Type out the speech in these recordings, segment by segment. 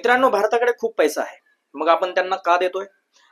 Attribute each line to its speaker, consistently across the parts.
Speaker 1: मित्रांनो भारताकडे खूप पैसा आहे. मग आपण त्यांना का देतोय?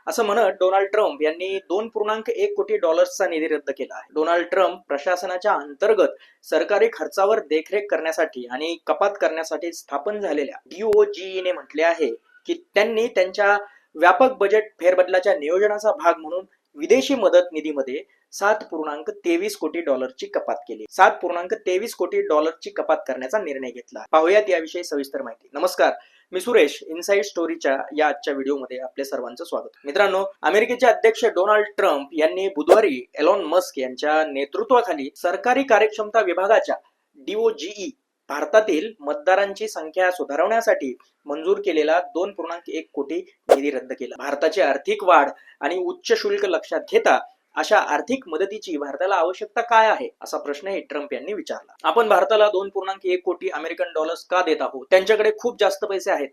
Speaker 1: असं म्हणत डोनाल्ड ट्रम्प यांनी दोन पूर्णांक एक कोटी डॉलर्सचा निधी रद्द केला आहे. डोनाल्ड ट्रम्प प्रशासनाच्या अंतर्गत सरकारी खर्चावर देखरेख करण्यासाठी आणि कपात करण्यासाठी स्थापन झालेल्या डीओजीईने म्हटले आहे की त्यांनी त्यांच्या व्यापक बजेट फेरबदलाच्या नियोजनाचा भाग म्हणून विदेशी मदत निधीमध्ये सात पूर्णांक तेवीस कोटी डॉलरची कपात केली. सात पूर्णांक तेवीस कोटी डॉलरची कपात करण्याचा निर्णय घेतला. पाहुयात याविषयी सविस्तर माहिती. नमस्कार. मी सुरेश इनसाइड स्टोरीच्या या आजच्या व्हिडिओमध्ये आपले सर्वांचं स्वागत. मित्रांनो अमेरिकेचे अध्यक्ष डोनाल्ड ट्रम्प यांनी बुधवारी एलॉन मस्क यांच्या नेतृत्वाखाली सरकारी कार्यक्षमता विभागाच्या डीओजीई भारतातील मतदारांची संख्या सुधारवण्यासाठी मंजूर केलेला दोन पूर्णांक एक कोटी निधी रद्द केला. भारताची आर्थिक वाढ आणि उच्च शुल्क लक्षात घेता अशा आर्थिक मदतीची भारताला आवश्यकता काय आहे? असा प्रश्नही ट्रम्प यांनी विचारला. आपण भारताला दोन पूर्णांक एक कोटी अमेरिकन डॉलर्स का देत आहोत? त्यांच्याकडे खूप जास्त पैसे आहेत.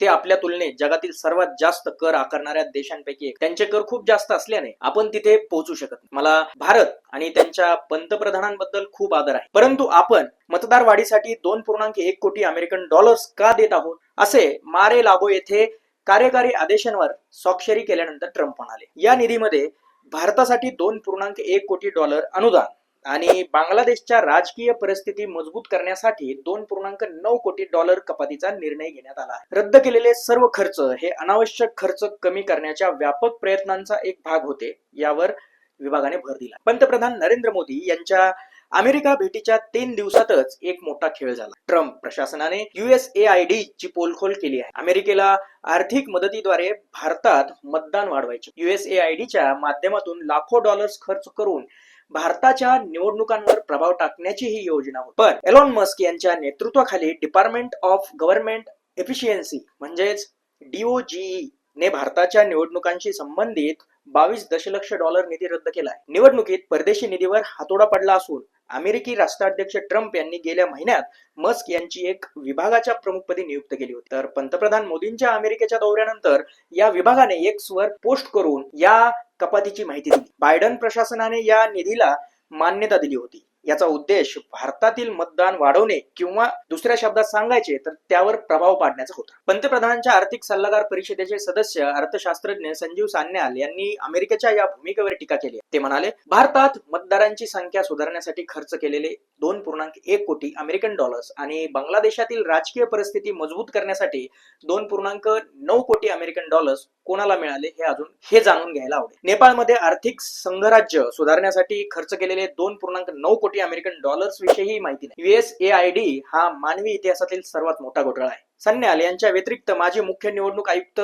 Speaker 1: ते आपल्या तुलनेत जगातील सर्वात जास्त कर आकारणाऱ्या देशांपैकी एक. त्यांचे कर खूप जास्त असल्याने आपण तिथे पोहोचू शकत नाही. मला भारत आणि त्यांच्या पंतप्रधानांबद्दल खूप आदर आहे. परंतु आपण मतदार वाढीसाठी दोन पूर्णांक एक कोटी अमेरिकन डॉलर्स का देत आहोत? असे मारे लागो येथे कार्यकारी आदेशांवर स्वाक्षरी केल्यानंतर ट्रम्प म्हणाले. या निधीमध्ये भारतासाठी दोन पूर्णांक एक कोटी डॉलर अनुदान आणि बांगलादेशच्या राजकीय परिस्थिती मजबूत करण्यासाठी दोन पूर्णांक नऊ कोटी डॉलर कपातीचा निर्णय घेण्यात आला. रद्द केलेले सर्व खर्च हे अनावश्यक खर्च कमी करण्याच्या व्यापक प्रयत्नांचा एक भाग होते यावर विभागाने भर दिला. पंतप्रधान नरेंद्र मोदी यांच्या अमेरिका भेटीच्या तीन दिवसातच एक मोठा खेळ झाला. ट्रम्प प्रशासनाने युएसएआयडी ची पोलखोल केली आहे. अमेरिकेला आर्थिक मदतीद्वारे भारतात मतदान वाढवायचे. युएसएआयडीच्या माध्यमातून लाखो डॉलर्स खर्च करून भारताच्या निवडणुकांवर प्रभाव टाकण्याची ही योजना होती. पण एलॉन मस्क यांच्या नेतृत्वाखाली डिपार्टमेंट ऑफ गव्हर्नमेंट एफिशियन्सी म्हणजेच डीओजीई ने भारताच्या निवडणुकांशी संबंधित बावीस दशलक्ष डॉलर निधी रद्द केलाय. निवडणुकीत परदेशी निधीवर हातोडा पडला असून अमेरिकी राष्ट्राध्यक्ष ट्रम्प यांनी गेल्या महिन्यात मस्क यांची एक विभागाच्या प्रमुखपदी नियुक्त केली होती. तर पंतप्रधान मोदींच्या अमेरिकेच्या दौऱ्यानंतर या विभागाने एक स्वर पोस्ट करून या कपातीची माहिती दिली. बायडन प्रशासनाने या निधीला मान्यता दिली होती. याचा उद्देश भारतातील मतदान वाढवणे किंवा दुसऱ्या शब्दात सांगायचे तर त्यावर प्रभाव पाडण्याचा होता. पंतप्रधानांच्या आर्थिक सल्लागार परिषदेचे सदस्य अर्थशास्त्रज्ञ संजीव सान्याल यांनी अमेरिकेच्या या भूमिकेवर टीका केली. ते म्हणाले भारतात मतदारांची संख्या सुधारण्यासाठी खर्च केलेले दोन पूर्णांक एक कोटी अमेरिकन डॉलर्स आणि बांगलादेशातील राजकीय परिस्थिती मजबूत करण्यासाठी दोन पूर्णांक नऊ कोटी अमेरिकन डॉलर्स कोणाला मिळाले हे अजून हे जाणून घ्यायला आवडेल. नेपाळमध्ये आर्थिक संघराज्य सुधारण्यासाठी खर्च केलेले दोन पूर्णांक नऊ कोटी अमेरिकन डॉलर्स विषयी माहिती नाही. युएसएआयडी हा मानवी इतिहासातील सर्वात मोठा घोटाळा आहे. सन्याल यांच्या व्यतिरिक्त माजी मुख्य निवडणूक आयुक्त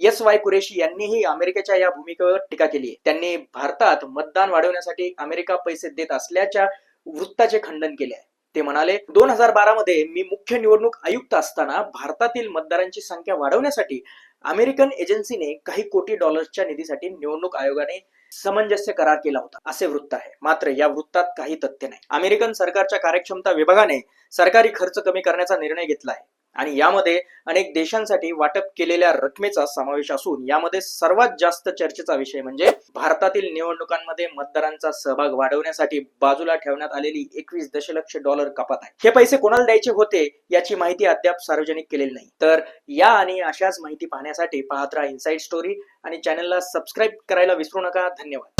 Speaker 1: एस वाय कुरेशी यांनीही अमेरिकेच्या या भूमिकेवर टीका केली त्यांनी भारतात मतदान वाढवण्यासाठी अमेरिका पैसे देत असल्याच्या वृत्ताचे खंडन केले आहे. ते म्हणाले दोन हजार बारा मध्ये मी मुख्य निवडणूक आयुक्त असताना भारतातील मतदारांची संख्या वाढवण्यासाठी अमेरिकन एजन्सीने काही कोटी डॉलर्सच्या निधीसाठी निवडणूक आयोगाने सामंजस्य करार केला होता. असे वृत्त आहे. मात्र या वृत्तात काही तथ्य नाही. अमेरिकन सरकारच्या कार्यक्षमता विभागाने सरकारी खर्च कमी करण्याचा निर्णय घेतला आहे. आणि यामध्ये अनेक देशांसाठी वाटप केलेल्या रकमेचा समावेश असून यामध्ये सर्वात जास्त चर्चेचा विषय म्हणजे भारतातील निवडणुकांमध्ये मतदारांचा सहभाग वाढवण्यासाठी बाजूला ठेवण्यात आलेली एकवीस दशलक्ष डॉलर कपात आहे. हे पैसे कोणाला द्यायचे होते याची माहिती अद्याप सार्वजनिक केलेली नाही. तर या आणि अशाच माहिती पाहण्यासाठी पाहत राहा इनसाइड स्टोरी आणि चॅनलला सबस्क्राईब करायला विसरू नका. धन्यवाद.